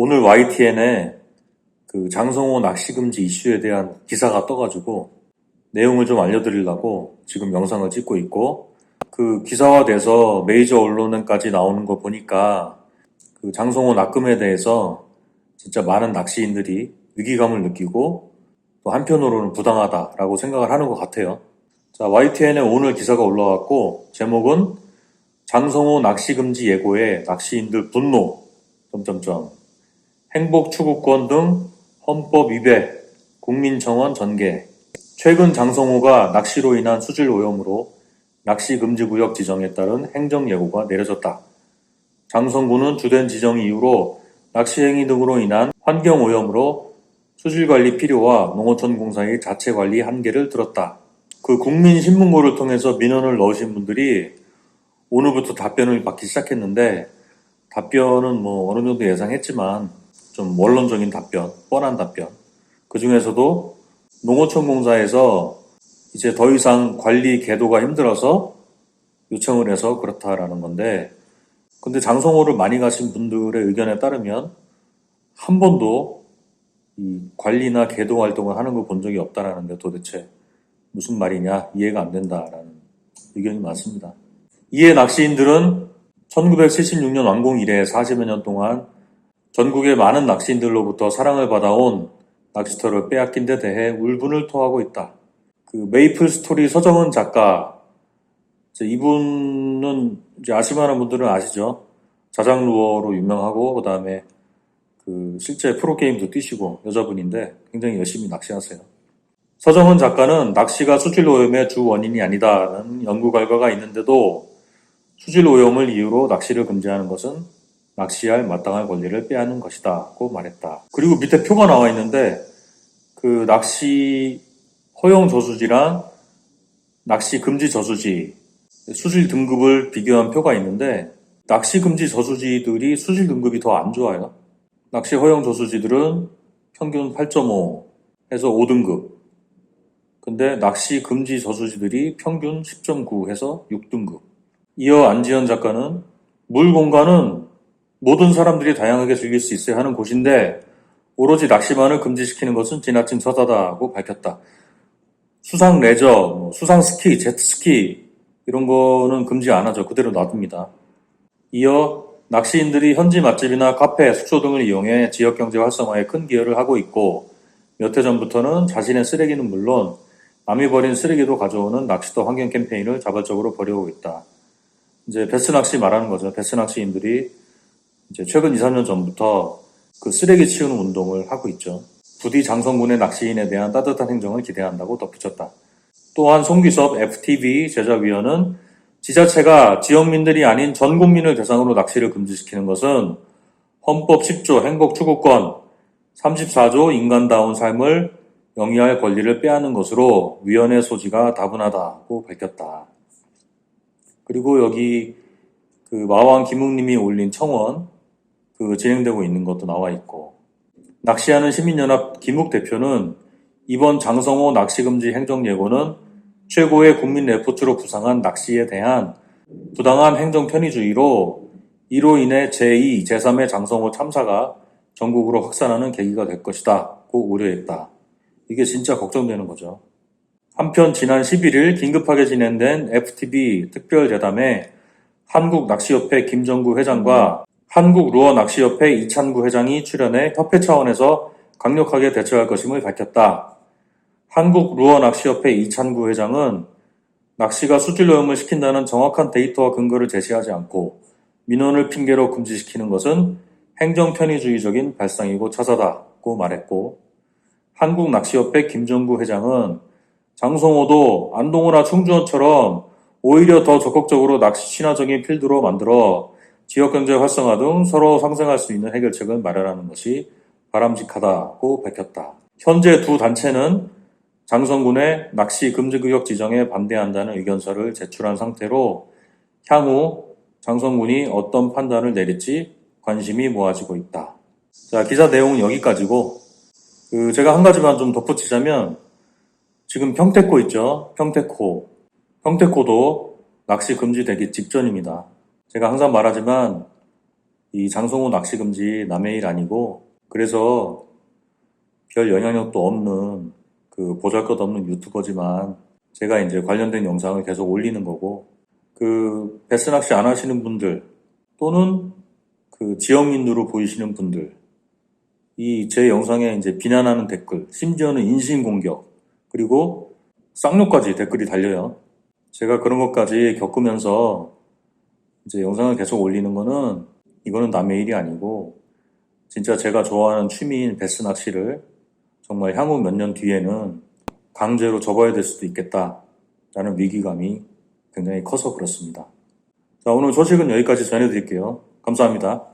오늘 YTN에 그 장성호 낚시 금지 이슈에 대한 기사가 떠가지고 내용을 좀 알려드리려고 지금 영상을 찍고 있고 그 기사화돼서 메이저 언론에까지 나오는 거 보니까 그 장성호 낚음에 대해서 진짜 많은 낚시인들이 위기감을 느끼고 또 한편으로는 부당하다라고 생각을 하는 것 같아요. 자, YTN에 오늘 기사가 올라왔고 제목은 장성호 낚시 금지 예고에 낚시인들 분노 점점점 행복 추구권 등 헌법 위배 국민청원 전개 최근 장성호가 낚시로 인한 수질 오염으로 낚시 금지 구역 지정에 따른 행정 예고가 내려졌다. 장성구는 주된 지정 이유로 낚시 행위 등으로 인한 환경 오염으로 수질 관리 필요와 농어촌 공사의 자체 관리 한계를 들었다. 그 국민 신문고를 통해서 민원을 넣으신 분들이 오늘부터 답변을 받기 시작했는데 답변은 뭐 어느 정도 예상했지만 좀 원론적인 답변, 뻔한 답변. 그 중에서도 농어촌 공사에서 이제 더 이상 관리 계도가 힘들어서 요청을 해서 그렇다라는 건데 근데 장성호를 많이 가신 분들의 의견에 따르면 한 번도 이 관리나 계도 활동을 하는 걸 본 적이 없다라는데 도대체 무슨 말이냐 이해가 안 된다라는 의견이 많습니다. 이에 낚시인들은 1976년 완공 이래 40여 년 동안 전국의 많은 낚시인들로부터 사랑을 받아온 낚시터를 빼앗긴 데 대해 울분을 토하고 있다. 그 메이플 스토리 서정은 작가 이분은 이제 아시만한 분들은 아시죠? 자장루어로 유명하고 그 다음에 그 실제 프로 게임도 뛰시고 여자분인데 굉장히 열심히 낚시하세요. 서정은 작가는 낚시가 수질 오염의 주 원인이 아니다는 연구 결과가 있는데도 수질 오염을 이유로 낚시를 금지하는 것은 낚시할 마땅한 권리를 빼앗는 것이다고 말했다. 그리고 밑에 표가 나와 있는데 그 낚시 허용 저수지랑 낚시 금지 저수지 수질 등급을 비교한 표가 있는데 낚시 금지 저수지들이 수질 등급이 더 안 좋아요. 낚시 허용 저수지들은 평균 8.5 해서 5등급. 근데 낚시 금지 저수지들이 평균 10.9 해서 6등급. 이어 안지현 작가는 물 공간은 모든 사람들이 다양하게 즐길 수 있어야 하는 곳인데 오로지 낚시만을 금지시키는 것은 지나친 처사다고 밝혔다. 수상 레저, 뭐 수상 스키, 제트스키 이런 거는 금지 안 하죠. 그대로 놔둡니다. 이어 낚시인들이 현지 맛집이나 카페, 숙소 등을 이용해 지역 경제 활성화에 큰 기여를 하고 있고 몇 해 전부터는 자신의 쓰레기는 물론 남이 버린 쓰레기도 가져오는 낚시터 환경 캠페인을 자발적으로 벌여오고 있다. 이제 베스 낚시 말하는 거죠. 베스 낚시인들이 이제 최근 2, 3년 전부터 그 쓰레기 치우는 운동을 하고 있죠. 부디 장성군의 낚시인에 대한 따뜻한 행정을 기대한다고 덧붙였다. 또한 송기섭 FTV 제작위원은 지자체가 지역민들이 아닌 전 국민을 대상으로 낚시를 금지시키는 것은 헌법 10조 행복 추구권, 34조 인간다운 삶을 영위할 권리를 빼앗는 것으로 위원회 소지가 다분하다고 밝혔다. 그리고 여기 그 마왕 김웅님이 올린 청원 그 진행되고 있는 것도 나와 있고 낚시하는 시민연합 김욱 대표는 이번 장성호 낚시금지 행정예고는 최고의 국민 레포트로 부상한 낚시에 대한 부당한 행정 편의주의로 이로 인해 제2, 제3의 장성호 참사가 전국으로 확산하는 계기가 될 것이다. 고 우려했다. 이게 진짜 걱정되는 거죠. 한편 지난 11일 긴급하게 진행된 FTB 특별대담에 한국낚시협회 김정구 회장과 한국루어낚시협회 이찬구 회장이 출연해 협회 차원에서 강력하게 대처할 것임을 밝혔다. 한국루어낚시협회 이찬구 회장은 낚시가 수질오염을 시킨다는 정확한 데이터와 근거를 제시하지 않고 민원을 핑계로 금지시키는 것은 행정 편의주의적인 발상이고 처사다고 말했고 한국낚시협회 김정구 회장은 장성호도 안동호나 충주원처럼 오히려 더 적극적으로 낚시 친화적인 필드로 만들어 지역 경제 활성화 등 서로 상생할 수 있는 해결책을 마련하는 것이 바람직하다고 밝혔다. 현재 두 단체는 장성군의 낚시 금지구역 지정에 반대한다는 의견서를 제출한 상태로 향후 장성군이 어떤 판단을 내릴지 관심이 모아지고 있다. 자, 기사 내용은 여기까지고, 그 제가 한 가지만 좀 덧붙이자면, 지금 평택코 있죠? 평택코. 평택코도 낚시 금지되기 직전입니다. 제가 항상 말하지만, 이 장성호 낚시 금지 남의 일 아니고 그래서 별 영향력도 없는 그 보잘것없는 유튜버지만 제가 이제 관련된 영상을 계속 올리는 거고 그 베스 낚시 안 하시는 분들 또는 그 지역민으로 보이시는 분들 이 제 영상에 이제 비난하는 댓글 심지어는 인신 공격 그리고 쌍욕까지 댓글이 달려요. 제가 그런 것까지 겪으면서 이제 영상을 계속 올리는 거는 이거는 남의 일이 아니고 진짜 제가 좋아하는 취미인 베스 낚시를 정말 향후 몇 년 뒤에는 강제로 접어야 될 수도 있겠다라는 위기감이 굉장히 커서 그렇습니다. 자, 오늘 소식은 여기까지 전해드릴게요. 감사합니다.